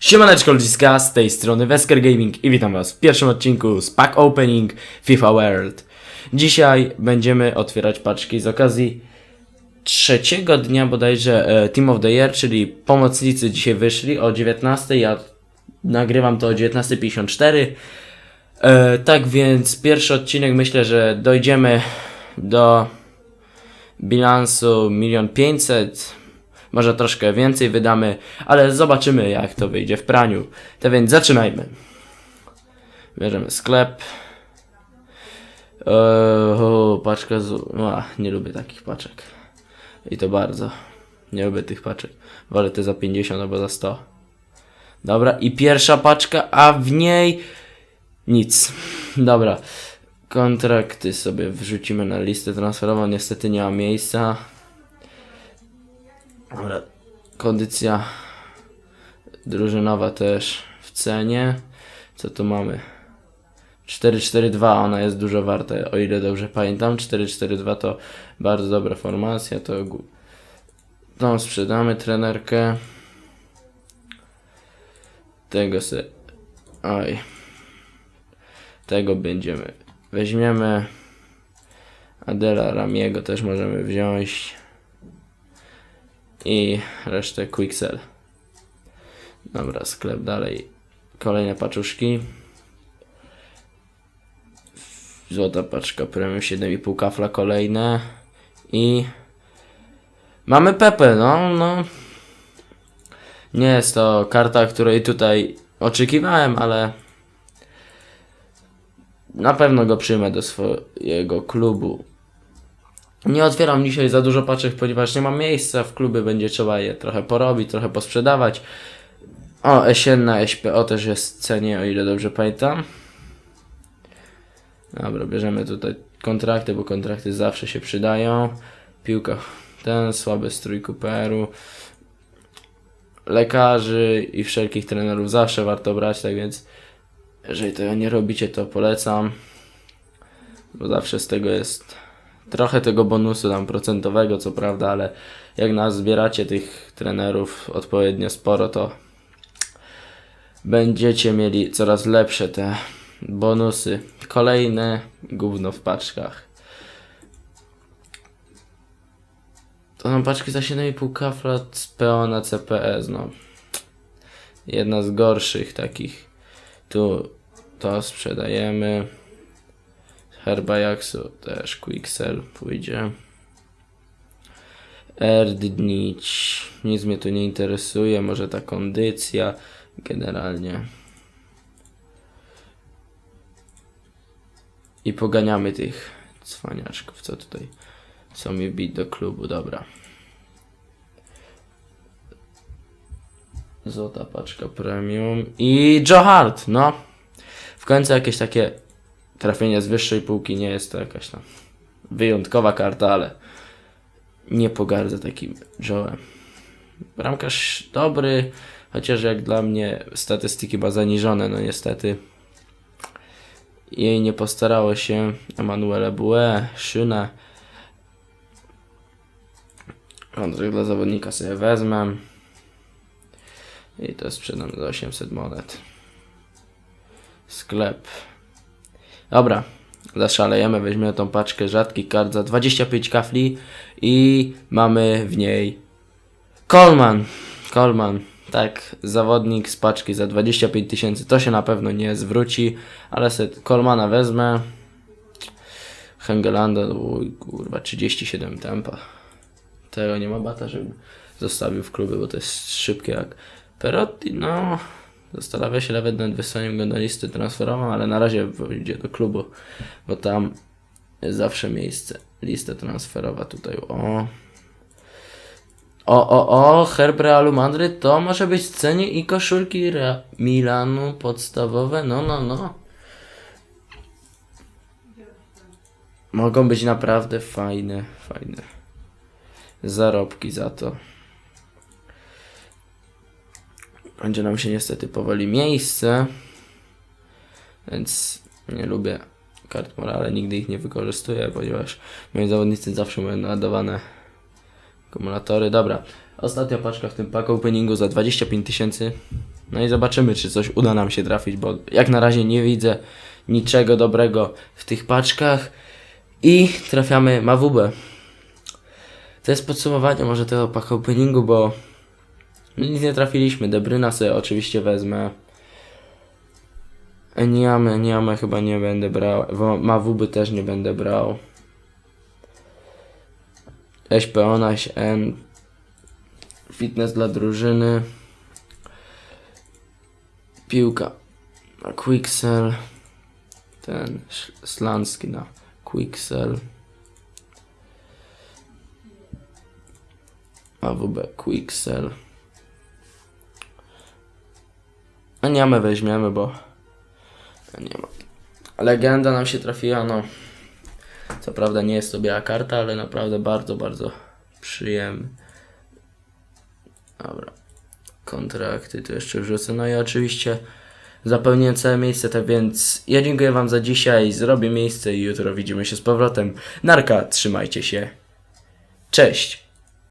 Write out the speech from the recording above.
Siemaneczko ludziska, z tej strony Wesker Gaming i witam was w pierwszym odcinku z Pack Opening FIFA World. Dzisiaj będziemy otwierać paczki z okazji trzeciego dnia bodajże e, Team of the Year, czyli pomocnicy dzisiaj wyszli o 19, ja nagrywam to o 19.54. E, tak więc pierwszy odcinek myślę, że dojdziemy do bilansu 1 500 może troszkę więcej wydamy, ale zobaczymy jak to wyjdzie w praniu. To więc zaczynajmy. Bierzemy sklep. Eee, paczka z... A, nie lubię takich paczek. I to bardzo. Nie lubię tych paczek. Wolę te za 50 albo za 100. Dobra, i pierwsza paczka, a w niej nic. Dobra. Kontrakty sobie wrzucimy na listę transferową. Niestety nie ma miejsca. Dobra. Kondycja drużynowa też w cenie. Co tu mamy? 4-4-2, ona jest dużo warta, o ile dobrze pamiętam. 4-4-2 to bardzo dobra formacja. To tą sprzedamy trenerkę. Tego se. Oj. Tego będziemy. Weźmiemy. Adela Ramiego też możemy wziąć i resztę Quixel. Dobra, sklep dalej. Kolejne paczuszki. Złota paczka premium 7,5 kafla kolejne. I mamy Pepe, no, no. Nie jest to karta, której tutaj oczekiwałem, ale na pewno go przyjmę do swojego klubu. Nie otwieram dzisiaj za dużo paczek, ponieważ nie mam miejsca w klubie, będzie trzeba je trochę porobić, trochę posprzedawać. O, jesienna SPO też jest w cenie, o ile dobrze pamiętam. Dobra, bierzemy tutaj kontrakty, bo kontrakty zawsze się przydają. Piłka, ten słaby strój Cooperu. Lekarzy i wszelkich trenerów zawsze warto brać, tak więc jeżeli tego nie robicie, to polecam. Bo zawsze z tego jest trochę tego bonusu tam procentowego, co prawda, ale jak nas zbieracie tych trenerów odpowiednio sporo, to będziecie mieli coraz lepsze te bonusy. Kolejne gówno w paczkach. To są paczki za 7,5 kafla z PO na CPS, no. Jedna z gorszych takich. Tu to sprzedajemy. Herbajaksu też Quixel pójdzie. Erdnić. Nic mnie tu nie interesuje. Może ta kondycja. Generalnie. I poganiamy tych cwaniaczków, co tutaj chcą mi bić do klubu. Dobra. Złota paczka premium. I Joe Hart, no. W końcu jakieś takie trafienie z wyższej półki nie jest to jakaś tam wyjątkowa karta, ale nie pogardzę takim Joe'em. Bramkarz dobry, chociaż jak dla mnie statystyki ma zaniżone, no niestety. Jej nie postarało się Emanuele Bue, Szyna. Kontrakt dla zawodnika sobie wezmę. I to sprzedam za 800 monet. Sklep. Dobra, zaszalejemy, weźmiemy tą paczkę rzadkich kart za 25 kafli i mamy w niej Coleman. Coleman, tak, zawodnik z paczki za 25 tysięcy, to się na pewno nie zwróci, ale sobie Colemana wezmę. Hengelanda, uj, kurwa, 37 tempa. Tego nie ma bata, żebym zostawił w klubie, bo to jest szybkie jak Perotti, no... Zastanawia się nawet nad wysłaniem go na listę transferową, ale na razie wyjdzie do klubu, bo tam zawsze miejsce. Lista transferowa tutaj. O. O, o, o, herb Realu Madryt to może być cenie i koszulki Re- Milanu podstawowe. No, no, no. Mogą być naprawdę fajne, fajne zarobki za to. Będzie nam się niestety powoli miejsce. Więc nie lubię kart morale, nigdy ich nie wykorzystuję, ponieważ moi zawodnicy zawsze mają nadawane akumulatory. Dobra, ostatnia paczka w tym pack openingu za 25 tysięcy. No i zobaczymy, czy coś uda nam się trafić, bo jak na razie nie widzę niczego dobrego w tych paczkach. I trafiamy Mawubę. To jest podsumowanie może tego pack openingu, bo nic nie trafiliśmy. Debryna sobie oczywiście wezmę. Eniamy, Eniamy chyba nie będę brał. Mawuby też nie będę brał. Eśpeonaś N. Fitness dla drużyny. Piłka na Quicksell. Ten Slanski na Quicksell. AWB Quicksell. A niamę weźmiemy, bo nie ma. Legenda nam się trafiła, no. Co prawda nie jest to biała karta, ale naprawdę bardzo, bardzo przyjemny. Dobra. Kontrakty tu jeszcze wrzucę. No i oczywiście zapełniłem całe miejsce, tak więc ja dziękuję Wam za dzisiaj. Zrobię miejsce i jutro widzimy się z powrotem. Narka, trzymajcie się. Cześć!